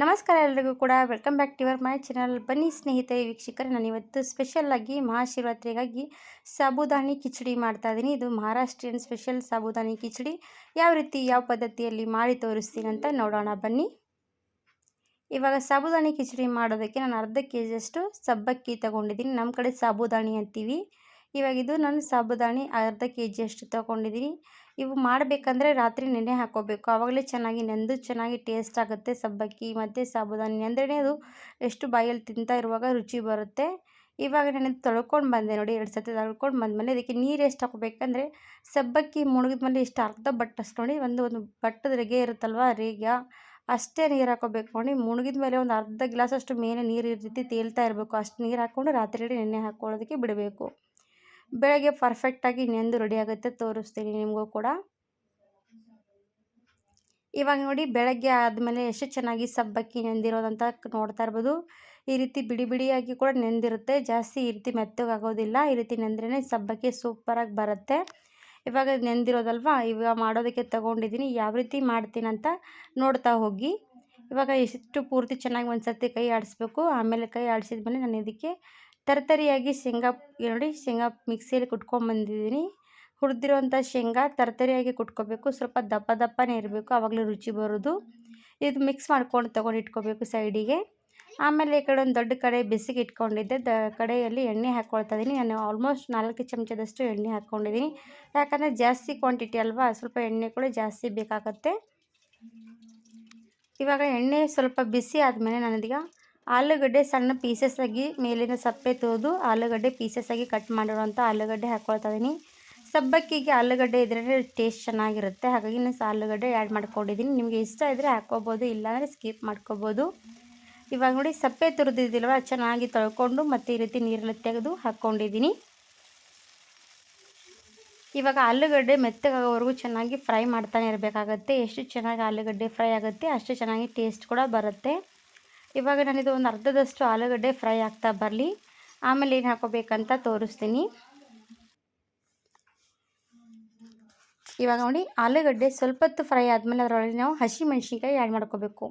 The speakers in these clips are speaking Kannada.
ನಮಸ್ಕಾರ ಎಲ್ರಿಗೂ ಕೂಡ. Welcome back to your my channel ಬನ್ನಿ ಸ್ನೇಹಿತರೆ, ವೀಕ್ಷಕರೇ, ನಾನು ಇವತ್ತು ಸ್ಪೆಷಲ್ಲಾಗಿ ಮಹಾಶಿವರಾತ್ರಿಗಾಗಿ ಸಾಬುದಾನಿ ಕಿಚಡಿ ಮಾಡ್ತಾ ಇದ್ದೀನಿ. ಇದು ಮಹಾರಾಷ್ಟ್ರೀಯನ್ ಸ್ಪೆಷಲ್ ಸಾಬುದಾನಿ ಕಿಚಡಿ. ಯಾವ ರೀತಿ, ಯಾವ ಪದ್ಧತಿಯಲ್ಲಿ ಮಾಡಿ ತೋರಿಸ್ತೀನಿ ಅಂತ ನೋಡೋಣ. ಬನ್ನಿ. ಇವಾಗ ಸಾಬುದಾನಿ ಕಿಚಡಿ ಮಾಡೋದಕ್ಕೆ ನಾನು ಅರ್ಧ ಕೆ ಜಿಯಷ್ಟು ಸಬ್ಬಕ್ಕಿ ತಗೊಂಡಿದ್ದೀನಿ. ನಮ್ಮ ಕಡೆ ಸಾಬುದಾನಿ ಅಂತೀವಿ. ಇವಾಗ ಇದು ನಾನು ಸಾಬುದಾಣಿ ಅರ್ಧ ಕೆ ಜಿಯಷ್ಟು ತೊಗೊಂಡಿದ್ದೀನಿ. ಇವು ಮಾಡಬೇಕಂದ್ರೆ ರಾತ್ರಿ ನೆನೆ ಹಾಕೋಬೇಕು. ಆವಾಗಲೇ ಚೆನ್ನಾಗಿ ನೆಂದು ಚೆನ್ನಾಗಿ ಟೇಸ್ಟ್ ಆಗುತ್ತೆ ಸಬ್ಬಕ್ಕಿ ಮತ್ತು ಸಾಬುದಾನಿ ಅಂದ್ರೆ ಅದು ಎಷ್ಟು ಬಾಯಲ್ಲಿ ತಿಂತಾ ಇರುವಾಗ ರುಚಿ ಬರುತ್ತೆ. ಇವಾಗ ನಾನು ತೊಳ್ಕೊಂಡು ಬಂದೆ ನೋಡಿ, ಎರಡು ಸತಿ ತೊಳ್ಕೊಂಡು ಬಂದಮೇಲೆ ಇದಕ್ಕೆ ನೀರು ಎಷ್ಟು ಹಾಕೋಬೇಕಂದ್ರೆ ಸಬ್ಬಕ್ಕಿ ಮುಳುಗಿದ ಮೇಲೆ ಇಷ್ಟು ಅರ್ಧ ಬಟ್ಟಷ್ಟು ನೋಡಿ, ಒಂದು ಒಂದು ಬಟ್ಟದ ರೆಗೆ ಇರುತ್ತಲ್ವ ರೇಗ ಅಷ್ಟೇ ನೀರು ಹಾಕೋಬೇಕು ನೋಡಿ. ಮುಳುಗಿದ ಮೇಲೆ ಒಂದು ಅರ್ಧ ಗ್ಲಾಸ್ ಅಷ್ಟು ಮೇಲೆ ನೀರು ಇರ್ತೈತಿ ತೇಲ್ತಾ ಇರಬೇಕು. ಅಷ್ಟು ನೀರು ಹಾಕ್ಕೊಂಡು ರಾತ್ರಿ ನೆನೆ ಹಾಕ್ಕೊಳ್ಳೋದಕ್ಕೆ ಬಿಡಬೇಕು. ಬೆಳಗ್ಗೆ ಪರ್ಫೆಕ್ಟಾಗಿ ನೆಂದು ರೆಡಿ ಆಗುತ್ತೆ ತೋರಿಸ್ತೀನಿ ನಿಮಗೂ ಕೂಡ. ಇವಾಗ ನೋಡಿ ಬೆಳಗ್ಗೆ ಆದಮೇಲೆ ಎಷ್ಟು ಚೆನ್ನಾಗಿ ಸಬ್ಬಕ್ಕಿ ನೆಂದಿರೋದಂತ ನೋಡ್ತಾ ಇರ್ಬೋದು. ಈ ರೀತಿ ಬಿಡಿ ಬಿಡಿಯಾಗಿ ಕೂಡ ನೆಂದಿರುತ್ತೆ. ಜಾಸ್ತಿ ಈ ರೀತಿ ಮೆತ್ತಗಾಗೋದಿಲ್ಲ. ಈ ರೀತಿ ನೆಂದ್ರೇ ಸಬ್ಬಕ್ಕಿ ಸೂಪರಾಗಿ ಬರುತ್ತೆ. ಇವಾಗ ನೆಂದಿರೋದಲ್ವಾ? ಇವಾಗ ಮಾಡೋದಕ್ಕೆ ತಗೊಂಡಿದ್ದೀನಿ. ಯಾವ ರೀತಿ ಮಾಡ್ತೀನಿ ಅಂತ ನೋಡ್ತಾ ಹೋಗಿ. ಇವಾಗ ಎಷ್ಟು ಪೂರ್ತಿ ಚೆನ್ನಾಗಿ ಒಂದು ಸರ್ತಿ ಕೈ ಆಡಿಸ್ಬೇಕು. ಆಮೇಲೆ ಕೈ ಆಡಿಸಿದ ಮೇಲೆ ನಾನು ಇದಕ್ಕೆ ತರ್ತರಿಯಾಗಿ ಶೇಂಗಾ, ನೋಡಿ ಶೇಂಗಾ ಮಿಕ್ಸಿಯಲ್ಲಿ ಕುಟ್ಕೊಂಬಂದಿದ್ದೀನಿ ಹುರಿದಿರುವಂಥ ಶೇಂಗಾ ತರತರಿಯಾಗಿ ಕುಟ್ಕೋಬೇಕು. ಸ್ವಲ್ಪ ದಪ್ಪ ದಪ್ಪನೇ ಇರಬೇಕು ಆವಾಗಲೇ ರುಚಿ ಬರೋದು. ಇದು ಮಿಕ್ಸ್ ಮಾಡ್ಕೊಂಡು ತೊಗೊಂಡು ಇಟ್ಕೋಬೇಕು ಸೈಡಿಗೆ. ಆಮೇಲೆ ಈ ಕಡೆ ಒಂದು ದೊಡ್ಡ ಕಡೆ ಬಿಸಿಗೆ ಇಟ್ಕೊಂಡಿದ್ದೆ. ದ ಕಡೆಯಲ್ಲಿ ಎಣ್ಣೆ ಹಾಕ್ಕೊಳ್ತಾ ಇದ್ದೀನಿ ನಾನು ಆಲ್ಮೋಸ್ಟ್ ನಾಲ್ಕು ಚಮಚದಷ್ಟು ಎಣ್ಣೆ ಹಾಕ್ಕೊಂಡಿದ್ದೀನಿ ಯಾಕಂದರೆ ಜಾಸ್ತಿ ಕ್ವಾಂಟಿಟಿ ಅಲ್ವಾ, ಸ್ವಲ್ಪ ಎಣ್ಣೆ ಕೂಡ ಜಾಸ್ತಿ ಬೇಕಾಗುತ್ತೆ. ಇವಾಗ ಎಣ್ಣೆ ಸ್ವಲ್ಪ ಬಿಸಿ ಆದಮೇಲೆ ನಾನೀಗ ಆಲೂಗಡ್ಡೆ ಸಣ್ಣ ಪೀಸಸ್ ಆಗಿ ಮೇಲಿನ ಸಪ್ಪೆ ತೋದು ಆಲೂಗಡ್ಡೆ ಪೀಸಸ್ ಆಗಿ ಕಟ್ ಮಾಡಿರುವಂಥ ಆಲೂಗಡ್ಡೆ ಹಾಕ್ಕೊಳ್ತಾ ಇದ್ದೀನಿ ಸಬ್ಬಕ್ಕಿಗೆ ಆಲೂಗಡ್ಡೆ ಇದ್ರೆ ಟೇಸ್ಟ್ ಚೆನ್ನಾಗಿರುತ್ತೆ. ಹಾಗಾಗಿ ನಾನು ಆಲೂಗಡ್ಡೆ ಆ್ಯಡ್ ಮಾಡ್ಕೊಂಡಿದ್ದೀನಿ. ನಿಮಗೆ ಇಷ್ಟ ಇದ್ದರೆ ಹಾಕ್ಕೋಬೋದು ಇಲ್ಲಾಂದರೆ ಸ್ಕಿಪ್ ಮಾಡ್ಕೋಬೋದು. ಇವಾಗ ನೋಡಿ, ಸಪ್ಪೆ ತುರಿದಿದ್ದಿಲ್ವ ಚೆನ್ನಾಗಿ ತೊಳ್ಕೊಂಡು ಮತ್ತು ಈ ರೀತಿ ನೀರಲ್ಲಿ ತೆಗೆದು ಹಾಕ್ಕೊಂಡಿದ್ದೀನಿ ಇವಾಗ ಆಲೂಗಡ್ಡೆ ಮೆತ್ತಗಾಗೋವರೆಗೂ ಚೆನ್ನಾಗಿ ಫ್ರೈ ಮಾಡ್ತಾನೆ ಇರಬೇಕಾಗತ್ತೆ. ಎಷ್ಟು ಚೆನ್ನಾಗಿ ಆಲೂಗಡ್ಡೆ ಫ್ರೈ ಆಗುತ್ತೆ, ಅಷ್ಟು ಚೆನ್ನಾಗಿ ಟೇಸ್ಟ್ ಕೂಡ ಬರುತ್ತೆ. ಇವಾಗ ನಾನಿದು ಒಂದು ಅರ್ಧದಷ್ಟು ಆಲೂಗಡ್ಡೆ ಫ್ರೈ ಆಗ್ತಾ ಬರಲಿ. ಆಮೇಲೆ ಏನು ಹಾಕೋಬೇಕಂತ ತೋರಿಸ್ತೀನಿ. ಇವಾಗ ನೋಡಿ, ಆಲೂಗಡ್ಡೆ ಸ್ವಲ್ಪ ಹೊತ್ತು ಫ್ರೈ ಆದಮೇಲೆ ಅದರೊಳಗೆ ನಾವು ಹಸಿ ಮೆಣಸಿನ್ಕಾಯಿ ಆ್ಯಡ್ ಮಾಡ್ಕೋಬೇಕು.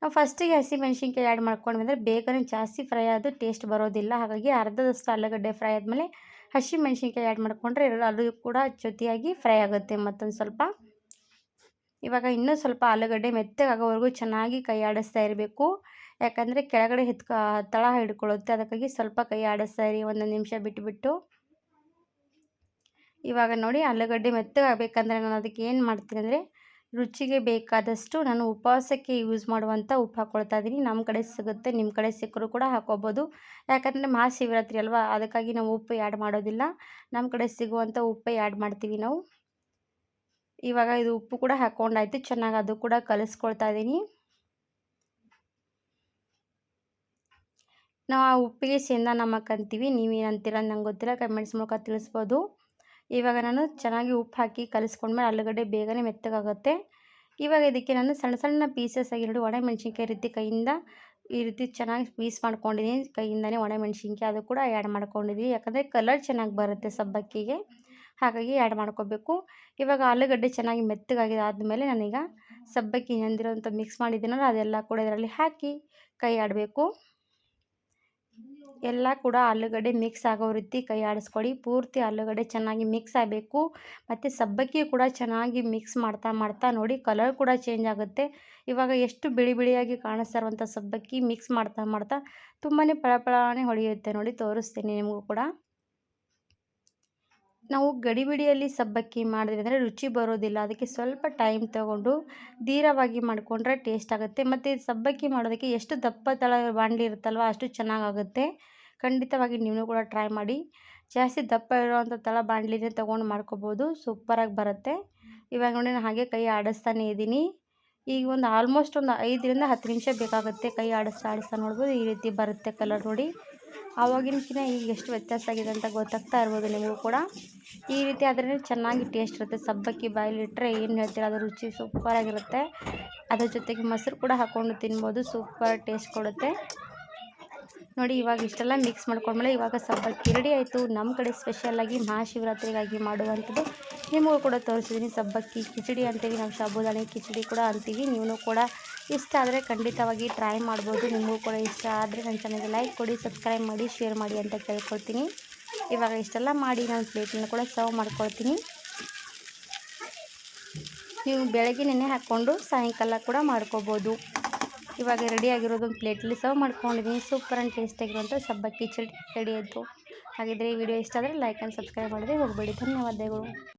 ನಾವು ಫಸ್ಟಿಗೆ ಹಸಿ ಮೆಣಸಿನ್ಕಾಯಿ ಆ್ಯಡ್ ಮಾಡ್ಕೊಂಡ್ಬಂದರೆ ಬೇಗನೆ ಜಾಸ್ತಿ ಫ್ರೈ ಆದ ಟೇಸ್ಟ್ ಬರೋದಿಲ್ಲ. ಹಾಗಾಗಿ ಅರ್ಧದಷ್ಟು ಆಲೂಗಡ್ಡೆ ಫ್ರೈ ಆದಮೇಲೆ ಹಸಿ ಮೆಣಸಿನ್ಕಾಯಿ ಆ್ಯಡ್ ಮಾಡಿಕೊಂಡ್ರೆ ಆಲೂ ಕೂಡ ಜೊತೆಯಾಗಿ ಫ್ರೈ ಆಗುತ್ತೆ ಮತ್ತೊಂದು ಸ್ವಲ್ಪ. ಇವಾಗ ಇನ್ನೂ ಸ್ವಲ್ಪ ಆಲೂಗಡ್ಡೆ ಮೆತ್ತಗಾಗೋವರೆಗೂ ಚೆನ್ನಾಗಿ ಕೈ ಆಡಿಸ್ತಾ ಇರಬೇಕು. ಯಾಕಂದರೆ ಕೆಳಗಡೆ ಹೆತ್ಕ, ತಳ ಹಿಡ್ಕೊಳ್ಳುತ್ತೆ ಅದಕ್ಕಾಗಿ ಸ್ವಲ್ಪ ಕೈ ಆಡಿಸ್ತಾ ಇರಿ ಒಂದೊಂದು ನಿಮಿಷ ಬಿಟ್ಟುಬಿಟ್ಟು ಇವಾಗ ನೋಡಿ ಆಲೂಗಡ್ಡೆ ಮೆತ್ತಗಾಗಬೇಕಂದ್ರೆ ನಾನು ಅದಕ್ಕೆ ಏನು ಮಾಡ್ತೀನಿ ಅಂದರೆ ರುಚಿಗೆ ಬೇಕಾದಷ್ಟು ನಾನು ಉಪವಾಸಕ್ಕೆ ಯೂಸ್ ಮಾಡುವಂಥ ಉಪ್ಪು ಹಾಕ್ಕೊಳ್ತಾ ಇದ್ದೀನಿ ನಮ್ಮ ಕಡೆ ಸಿಗುತ್ತೆ ನಿಮ್ಮ ಕಡೆ ಸಿಕ್ಕರೂ ಕೂಡ ಹಾಕೋಬೋದು. ಯಾಕಂದರೆ ಮಹಾಶಿವರಾತ್ರಿ ಅಲ್ವಾ, ಅದಕ್ಕಾಗಿ ನಾವು ಉಪ್ಪು ಆ್ಯಡ್ ಮಾಡೋದಿಲ್ಲ. ನಮ್ಮ ಕಡೆ ಸಿಗುವಂಥ ಉಪ್ಪೇ ಆ್ಯಡ್ ಮಾಡ್ತೀವಿ ನಾವು. ಇವಾಗ ಇದು ಉಪ್ಪು ಕೂಡ ಹಾಕ್ಕೊಂಡಾಯಿತು ಚೆನ್ನಾಗಿ ಅದು ಕೂಡ ಕಲಿಸ್ಕೊಳ್ತಾ ಇದ್ದೀನಿ ನಾವು ಆ ಉಪ್ಪಿಗೆ ಶೇಂದ ನಮಕ್ ಅಂತೀವಿ ನೀವೇನಂತೀರ ನಂಗೆ ಗೊತ್ತಿಲ್ಲ, ಕಮೆಂಟ್ಸ್ ಮೂಲಕ ತಿಳಿಸ್ಬೋದು. ಇವಾಗ ನಾನು ಚೆನ್ನಾಗಿ ಉಪ್ಪು ಹಾಕಿ ಕಲಿಸ್ಕೊಂಡ್ಮೇಲೆ ಆಲೂಗಡ್ಡೆ ಬೇಗನೆ ಮೆತ್ತಗಾಗುತ್ತೆ. ಇವಾಗ ಇದಕ್ಕೆ ನಾನು ಸಣ್ಣ ಸಣ್ಣ ಪೀಸಸ್ ಆಗಿ ಎರಡು ಒಣಮೆಣ್ಸಿನ್ಕಾಯಿ ರೀತಿ ಕೈಯಿಂದ ಈ ರೀತಿ ಚೆನ್ನಾಗಿ ಪೀಸ್ ಮಾಡ್ಕೊಂಡಿದ್ದೀನಿ. ಕೈಯಿಂದನೇ ಒಣಮೆಣ್ಸಿನ್ಕಾಯಿ ಅದು ಕೂಡ ಆ್ಯಡ್ ಮಾಡ್ಕೊಂಡಿದ್ದೀನಿ. ಯಾಕಂದರೆ ಕಲರ್ ಚೆನ್ನಾಗಿ ಬರುತ್ತೆ ಸಬ್ಬಕ್ಕಿಗೆ. ಹಾಗಾಗಿ ಆ್ಯಡ್ ಮಾಡ್ಕೋಬೇಕು. ಇವಾಗ ಆಲೂಗಡ್ಡೆ ಚೆನ್ನಾಗಿ ಮೆತ್ತಗಾಗಿದೆ ಆದಮೇಲೆ ನಾನೀಗ ಸಬ್ಬಕ್ಕಿ ನೆಂದಿರೋಂಥ ಮಿಕ್ಸ್ ಮಾಡಿದ್ದೀನಲ್ಲ, ಅದೆಲ್ಲ ಕೂಡ ಇದರಲ್ಲಿ ಹಾಕಿ ಕೈ ಆಡಬೇಕು ಎಲ್ಲ ಕೂಡ ಆಲೂಗಡ್ಡೆ ಮಿಕ್ಸ್ ಆಗೋ ರೀತಿ ಕೈ ಆಡಿಸ್ಕೊಳ್ಳಿ ಪೂರ್ತಿ ಆಲೂಗಡ್ಡೆ ಚೆನ್ನಾಗಿ ಮಿಕ್ಸ್ ಆಗಬೇಕು. ಮತ್ತು ಸಬ್ಬಕ್ಕಿ ಕೂಡ ಚೆನ್ನಾಗಿ ಮಿಕ್ಸ್ ಮಾಡ್ತಾ ಮಾಡ್ತಾ ನೋಡಿ ಕಲರ್ ಕೂಡ ಚೇಂಜ್ ಆಗುತ್ತೆ. ಇವಾಗ ಎಷ್ಟು ಬಿಳಿ ಬಿಳಿಯಾಗಿ ಕಾಣಿಸ್ತಾ ಸಬ್ಬಕ್ಕಿ ಮಿಕ್ಸ್ ಮಾಡ್ತಾ ಮಾಡ್ತಾ ತುಂಬಾ ಪಳಪಳನೆ ಹೊಳೆಯುತ್ತೆ ನೋಡಿ ತೋರಿಸ್ತೀನಿ ನಿಮಗೂ ಕೂಡ. ನಾವು ಗಡಿಬಿಡಿಯಲ್ಲಿ ಸಬ್ಬಕ್ಕಿ ಮಾಡಿದ್ವಿ ಅಂದರೆ ರುಚಿ ಬರೋದಿಲ್ಲ. ಅದಕ್ಕೆ ಸ್ವಲ್ಪ ಟೈಮ್ ತಗೊಂಡು ಧೀರವಾಗಿ ಮಾಡಿಕೊಂಡ್ರೆ ಟೇಸ್ಟ್ ಆಗುತ್ತೆ. ಮತ್ತು ಸಬ್ಬಕ್ಕಿ ಮಾಡೋದಕ್ಕೆ ಎಷ್ಟು ದಪ್ಪ ತಳ ಬಾಣಲಿ ಇರುತ್ತಲ್ವ ಅಷ್ಟು ಚೆನ್ನಾಗಾಗುತ್ತೆ. ಖಂಡಿತವಾಗಿ ನೀವು ಕೂಡ ಟ್ರೈ ಮಾಡಿ. ಜಾಸ್ತಿ ದಪ್ಪ ಇರೋವಂಥ ತಳ ಬಾಣಲಿನೇ ತೊಗೊಂಡು ಮಾಡ್ಕೋಬೋದು. ಸೂಪರಾಗಿ ಬರುತ್ತೆ. ಇವಾಗ ನೋಡಿ ನಾನು ಹಾಗೆ ಕೈ ಆಡಿಸ್ತಾನೆ ಇದ್ದೀನಿ. ಈಗ ಒಂದು ಆಲ್ಮೋಸ್ಟ್ ಒಂದು ಐದರಿಂದ ಹತ್ತು ನಿಮಿಷ ಬೇಕಾಗುತ್ತೆ ಕೈ ಆಡಿಸ್ತಾ ಆಡಿಸ್ತಾ ನೋಡ್ಬೋದು. ಈ ರೀತಿ ಬರುತ್ತೆ ಕಲರ್ ನೋಡಿ. ಆವಾಗಿನಕಿನ ಈಗ ಎಷ್ಟು ವ್ಯತ್ಯಾಸ ಆಗಿದೆ ಅಂತ ಗೊತ್ತಾಗ್ತಾ ಇರ್ಬೋದು ನಿಮಗೂ ಕೂಡ. ಈ ರೀತಿ ಆದರೆ ಚೆನ್ನಾಗಿ ಟೇಸ್ಟ್ ಇರುತ್ತೆ. ಸಬ್ಬಕ್ಕಿ ಬಾಯಲ್ಲಿಟ್ಟರೆ ಏನು ಹೇಳ್ತೀರ, ಅದು ರುಚಿ ಸೂಪರಾಗಿರುತ್ತೆ ಅದ್ರ ಜೊತೆಗೆ ಮೊಸರು ಕೂಡ ಹಾಕ್ಕೊಂಡು ತಿನ್ಬೋದು ಸೂಪರ್ ಟೇಸ್ಟ್ ಕೊಡುತ್ತೆ. ನೋಡಿ, ಇವಾಗ ಇಷ್ಟೆಲ್ಲ ಮಿಕ್ಸ್ ಮಾಡ್ಕೊಂಡ್ಮೇಲೆ ಇವಾಗ ಸಬ್ಬಕ್ಕಿ ರೆಡಿ ಆಯಿತು. ನಮ್ಮ ಕಡೆ ಸ್ಪೆಷಲಾಗಿ ಮಹಾಶಿವರಾತ್ರಿಗಾಗಿ ಮಾಡುವಂಥದ್ದು ನಿಮಗೂ ಕೂಡ ತೋರಿಸಿದ್ದೀನಿ. ಸಬ್ಬಕ್ಕಿ, ಕಿಚಡಿ ಅಂತೀವಿ. ನಾವು ಸಾಬುದಾನಿ ಕಿಚಡಿ ಕೂಡ ಅಂತೀವಿ. ನೀವು ಕೂಡ ಇಷ್ಟ ಆದರೆ ಖಂಡಿತವಾಗಿ ಟ್ರೈ ಮಾಡ್ಬೋದು. ನಿಮಗೂ ಕೂಡ ಇಷ್ಟ ಆದರೆ ನನ್ನ ಚಾನಲ್ಗೆ ಲೈಕ್ ಕೊಡಿ ಸಬ್ಸ್ಕ್ರೈಬ್ ಮಾಡಿ ಶೇರ್ ಮಾಡಿ ಅಂತ ಕೇಳ್ಕೊಳ್ತೀನಿ. ಇವಾಗ ಇಷ್ಟೆಲ್ಲ ಮಾಡಿ ನಾನು ಪ್ಲೇಟನ್ನು ಕೂಡ ಸರ್ವ್ ಮಾಡ್ಕೊಳ್ತೀನಿ. ನೀವು ಬೆಳಗ್ಗೆ ನೆನೆ ಹಾಕ್ಕೊಂಡು ಸಾಯಂಕಾಲ ಕೂಡ ಮಾಡ್ಕೋಬೋದು. ಇವಾಗ ರೆಡಿಯಾಗಿರೋದೊಂದು ಪ್ಲೇಟಲ್ಲಿ ಸರ್ವ್ ಮಾಡ್ಕೊಂಡಿದ್ದೀನಿ. ಸೂಪರ್ ಆ್ಯಂಡ್ ಟೇಸ್ಟಿಯಾಗಿರುವಂಥ ಸಬ್ಬಕ್ಕಿ, ಕಿಚಡಿ ರೆಡಿ ಆಯಿತು ಹಾಗಿದ್ರೆ ಈ ವಿಡಿಯೋ ಇಷ್ಟ ಆದರೆ ಲೈಕ್ ಆ್ಯಂಡ್ ಸಬ್ಸ್ಕ್ರೈಬ್ ಮಾಡಿದ್ರೆ ಹೋಗಬೇಡಿ. ಧನ್ಯವಾದಗಳು.